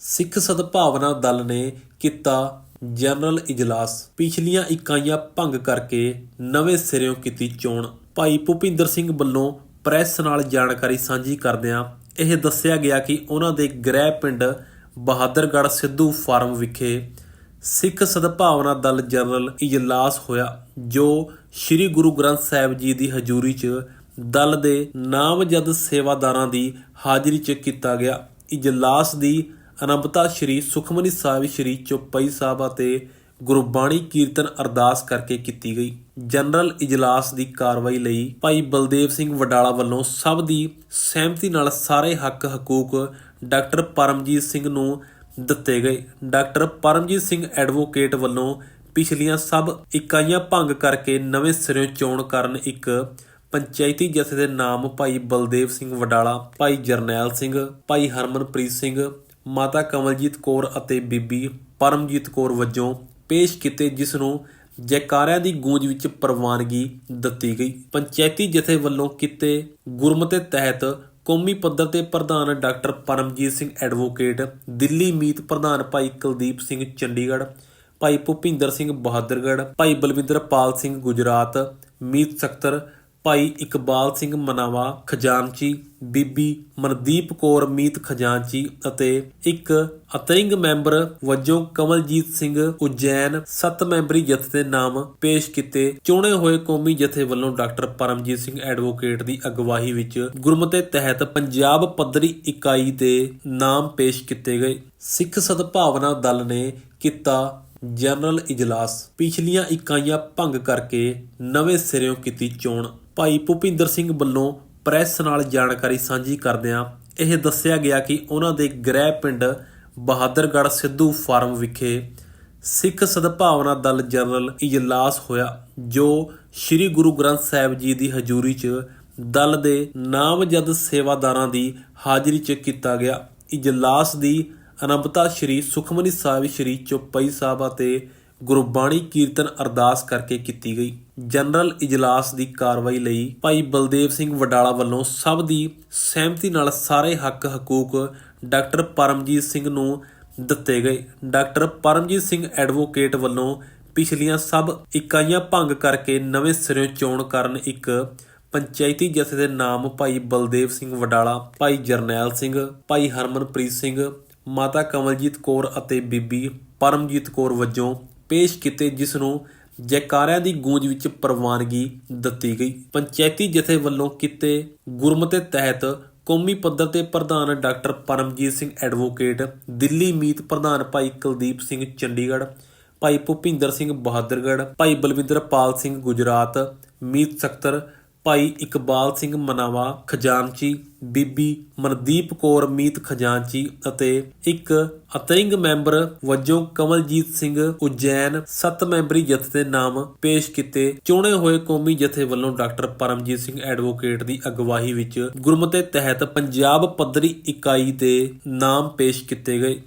ਸਿੱਖ ਸਦਭਾਵਨਾ ਦਲ ਨੇ ਕੀਤਾ ਜਨਰਲ ਇਜਲਾਸ। ਪਿਛਲੀਆਂ ਇਕਾਈਆਂ ਭੰਗ ਕਰਕੇ ਨਵੇਂ ਸਿਰਿਓਂ ਕੀਤੀ ਚੋਣ। ਭਾਈ ਭੁਪਿੰਦਰ ਸਿੰਘ ਵੱਲੋਂ ਪ੍ਰੈਸ ਨਾਲ ਜਾਣਕਾਰੀ ਸਾਂਝੀ ਕਰਦਿਆਂ ਇਹ ਦੱਸਿਆ ਗਿਆ ਕਿ ਉਹਨਾਂ ਦੇ ਗ੍ਰਹਿ ਪਿੰਡ ਬਹਾਦਰਗੜ੍ਹ ਸਿੱਧੂ ਫਾਰਮ ਵਿਖੇ ਸਿੱਖ ਸਦਭਾਵਨਾ ਦਲ ਜਨਰਲ ਇਜਲਾਸ ਹੋਇਆ, ਜੋ ਸ੍ਰੀ ਗੁਰੂ ਗ੍ਰੰਥ ਸਾਹਿਬ ਜੀ ਦੀ ਹਜ਼ੂਰੀ 'ਚ ਦਲ ਦੇ ਨਾਮਜ਼ਦ ਸੇਵਾਦਾਰਾਂ ਦੀ ਹਾਜ਼ਰੀ 'ਚ ਕੀਤਾ ਗਿਆ। ਇਜਲਾਸ ਦੀ ਅਨੰਬਤਾ ਸ੍ਰੀ ਸੁਖਮਨੀ ਸਾਹਿਬ, ਸ੍ਰੀ ਚੌਪਈ ਸਾਹਿਬ ਅਤੇ ਗੁਰਬਾਣੀ ਕੀਰਤਨ ਅਰਦਾਸ ਕਰਕੇ ਕੀਤੀ ਗਈ। ਜਨਰਲ ਇਜਲਾਸ ਦੀ ਕਾਰਵਾਈ ਲਈ ਭਾਈ ਬਲਦੇਵ ਸਿੰਘ ਵਡਾਲਾ ਵੱਲੋਂ ਸਭ ਦੀ ਸਹਿਮਤੀ ਨਾਲ ਸਾਰੇ ਹੱਕ, ਹਕੂਕ ਡਾਕਟਰ ਪਰਮਜੀਤ ਸਿੰਘ ਨੂੰ ਦਿੱਤੇ ਗਏ। ਡਾਕਟਰ ਪਰਮਜੀਤ ਸਿੰਘ ਐਡਵੋਕੇਟ ਵੱਲੋਂ ਪਿਛਲੀਆਂ ਸਭ ਇਕਾਈਆਂ ਭੰਗ ਕਰਕੇ ਨਵੇਂ ਸਿਰਿਓਂ ਚੋਣ ਕਰਨ ਇੱਕ ਪੰਚਾਇਤੀ ਜਥੇ ਦੇ ਨਾਮ ਭਾਈ ਬਲਦੇਵ ਸਿੰਘ ਵਡਾਲਾ, ਭਾਈ ਜਰਨੈਲ ਸਿੰਘ, ਭਾਈ ਹਰਮਨਪ੍ਰੀਤ ਸਿੰਘ ਮਾਤਾ ਕਮਲਜੀਤ ਕੌਰ ਅਤੇ ਬੀਬੀ ਪਰਮਜੀਤ ਕੌਰ ਵਜੋਂ ਪੇਸ਼ ਕੀਤੇ ਜਿਸ ਨੂੰ ਜੈਕਾਰਿਆਂ ਦੀ ਗੂੰਜ ਵਿੱਚ ਪ੍ਰਵਾਨਗੀ ਦਿੱਤੀ ਗਈ। ਪੰਚਾਇਤੀ ਜਥੇ ਵੱਲੋਂ ਕੀਤੇ ਗੁਰਮਤੇ ਤਹਿਤ ਕੌਮੀ ਪੱਧਰ ਤੇ ਪ੍ਰਧਾਨ ਡਾਕਟਰ ਪਰਮਜੀਤ ਸਿੰਘ ਐਡਵੋਕੇਟ, ਦਿੱਲੀ ਮੀਤ ਪ੍ਰਧਾਨ ਭਾਈ ਕੁਲਦੀਪ ਸਿੰਘ ਚੰਡੀਗੜ੍ਹ, ਭਾਈ ਭੁਪਿੰਦਰ ਸਿੰਘ ਬਹਾਦਰਗੜ੍ਹ, ਭਾਈ ਬਲਵਿੰਦਰਪਾਲ ਸਿੰਘ ਗੁਜਰਾਤ, ਮੀਤ ਸਕੱਤਰ ਭਾਈ ਇਕਬਾਲ ਸਿੰਘ ਮਨਾਵਾ ਖਜ਼ਾਨਚੀ, ਬੀਬੀ ਮਨਦੀਪ ਕੌਰ ਮੀਤ ਖਜ਼ਾਨਚੀ ਅਤੇ ਇੱਕ ਅਤਰਿੰਗ ਮੈਂਬਰ ਵਜੋਂ ਕਮਲਜੀਤ ਸਿੰਘ ਉਜੈਨ ਸੱਤ ਮੈਂਬਰੀ ਜਥੇ ਦੇ ਨਾਮ ਪੇਸ਼ ਕੀਤੇ। ਚੁਣੇ ਹੋਏ ਕੌਮੀ ਜਥੇ ਵੱਲੋਂ ਡਾਕਟਰ ਪਰਮਜੀਤ ਸਿੰਘ ਐਡਵੋਕੇਟ ਦੀ ਅਗਵਾਈ ਵਿੱਚ ਗੁਰਮਤੇ ਤਹਿਤ ਪੰਜਾਬ ਪੱਧਰੀ ਇਕਾਈ ਦੇ ਨਾਮ ਪੇਸ਼ ਕੀਤੇ ਗਏ। ਸਿੱਖ ਸਦਭਾਵਨਾ ਦਲ ਨੇ ਕੀਤਾ ਜਨਰਲ ਇਜਲਾਸ। ਪਿਛਲੀਆਂ ਇਕਾਈਆਂ ਭੰਗ ਕਰਕੇ ਨਵੇਂ ਸਿਰਿਓਂ ਕੀਤੀ ਚੋਣ। ਭਾਈ ਭੁਪਿੰਦਰ ਸਿੰਘ ਵੱਲੋਂ ਪ੍ਰੈਸ ਨਾਲ ਜਾਣਕਾਰੀ ਸਾਂਝੀ ਕਰਦਿਆਂ ਇਹ ਦੱਸਿਆ ਗਿਆ ਕਿ ਉਹਨਾਂ ਦੇ ਗ੍ਰਹਿ ਪਿੰਡ ਬਹਾਦਰਗੜ੍ਹ ਸਿੱਧੂ ਫਾਰਮ ਵਿਖੇ ਸਿੱਖ ਸਦਭਾਵਨਾ ਦਲ ਜਨਰਲ ਇਜਲਾਸ ਹੋਇਆ, ਜੋ ਸ੍ਰੀ ਗੁਰੂ ਗ੍ਰੰਥ ਸਾਹਿਬ ਜੀ ਦੀ ਹਜ਼ੂਰੀ 'ਚ ਦਲ ਦੇ ਨਾਮਜ਼ਦ ਸੇਵਾਦਾਰਾਂ ਦੀ ਹਾਜ਼ਰੀ 'ਚ ਕੀਤਾ ਗਿਆ। ਇਜਲਾਸ ਦੀ ਅਨੰਬਤਾ ਸ੍ਰੀ ਸੁਖਮਨੀ ਸਾਹਿਬ, ਸ੍ਰੀ ਚੌਪਈ ਸਾਹਿਬ ਅਤੇ ਗੁਰਬਾਣੀ ਕੀਰਤਨ ਅਰਦਾਸ ਕਰਕੇ ਕੀਤੀ ਗਈ। ਜਨਰਲ ਇਜਲਾਸ ਦੀ ਕਾਰਵਾਈ ਲਈ ਭਾਈ ਬਲਦੇਵ ਸਿੰਘ ਵਡਾਲਾ ਵੱਲੋਂ ਸਭ ਦੀ ਸਹਿਮਤੀ ਨਾਲ ਸਾਰੇ ਹੱਕ ਹਕੂਕ ਡਾਕਟਰ ਪਰਮਜੀਤ ਸਿੰਘ ਨੂੰ ਦਿੱਤੇ ਗਏ। ਡਾਕਟਰ ਪਰਮਜੀਤ ਸਿੰਘ ਐਡਵੋਕੇਟ ਵੱਲੋਂ ਪਿਛਲੀਆਂ ਸਭ ਇਕਾਈਆਂ ਭੰਗ ਕਰਕੇ ਨਵੇਂ ਸਿਰਿਓਂ ਚੋਣ ਕਰਨ ਇੱਕ ਪੰਚਾਇਤੀ ਜਥੇ ਦੇ ਨਾਮ ਭਾਈ ਬਲਦੇਵ ਸਿੰਘ ਵਡਾਲਾ, ਭਾਈ ਜਰਨੈਲ ਸਿੰਘ, ਭਾਈ ਹਰਮਨਪ੍ਰੀਤ ਸਿੰਘ, ਮਾਤਾ ਕਮਲਜੀਤ ਕੌਰ ਅਤੇ ਬੀਬੀ ਪਰਮਜੀਤ ਕੌਰ ਵਜੋਂ ਪੇਸ਼ ਕੀਤੇ ਜਿਸ ਨੂੰ ਜੈਕਾਰਿਆਂ ਦੀ ਗੂੰਜ ਵਿੱਚ ਪ੍ਰਵਾਨਗੀ ਦਿੱਤੀ ਗਈ। ਪੰਚਾਇਤੀ ਜਥੇ ਵੱਲੋਂ ਕੀਤੇ ਗੁਰਮਤੇ ਤਹਿਤ ਕੌਮੀ ਪੱਧਰ ਤੇ ਪ੍ਰਧਾਨ ਡਾਕਟਰ ਪਰਮਜੀਤ ਸਿੰਘ ਐਡਵੋਕੇਟ, ਦਿੱਲੀ ਮੀਤ ਪ੍ਰਧਾਨ ਭਾਈ ਕੁਲਦੀਪ ਸਿੰਘ ਚੰਡੀਗੜ੍ਹ, ਭਾਈ ਭੁਪਿੰਦਰ ਸਿੰਘ ਬਹਾਦਰਗੜ੍ਹ, ਭਾਈ ਬਲਵਿੰਦਰਪਾਲ ਸਿੰਘ ਗੁਜਰਾਤ, ਮੀਤ ਸਖਤਰ ਭਾਈ ਇਕਬਾਲ ਸਿੰਘ ਮਨਾਵਾ ਖਜ਼ਾਨਚੀ, ਬੀਬੀ ਮਨਦੀਪ ਕੌਰ ਮੀਤ ਖਜ਼ਾਨਚੀ ਅਤੇ ਇੱਕ ਅਤਰਿੰਗ ਮੈਂਬਰ ਵਜੋਂ ਕਮਲਜੀਤ ਸਿੰਘ ਉਜੈਨ ਸੱਤ ਮੈਂਬਰੀ ਜਥੇ ਦੇ ਨਾਮ ਪੇਸ਼ ਕੀਤੇ। ਚੁਣੇ ਹੋਏ ਕੌਮੀ ਜਥੇ ਵੱਲੋਂ ਡਾਕਟਰ ਪਰਮਜੀਤ ਸਿੰਘ ਐਡਵੋਕੇਟ ਦੀ ਅਗਵਾਈ ਵਿੱਚ ਗੁਰਮਤੇ ਤਹਿਤ ਪੰਜਾਬ ਪੱਧਰੀ ਇਕਾਈ ਦੇ ਨਾਮ ਪੇਸ਼ ਕੀਤੇ ਗਏ।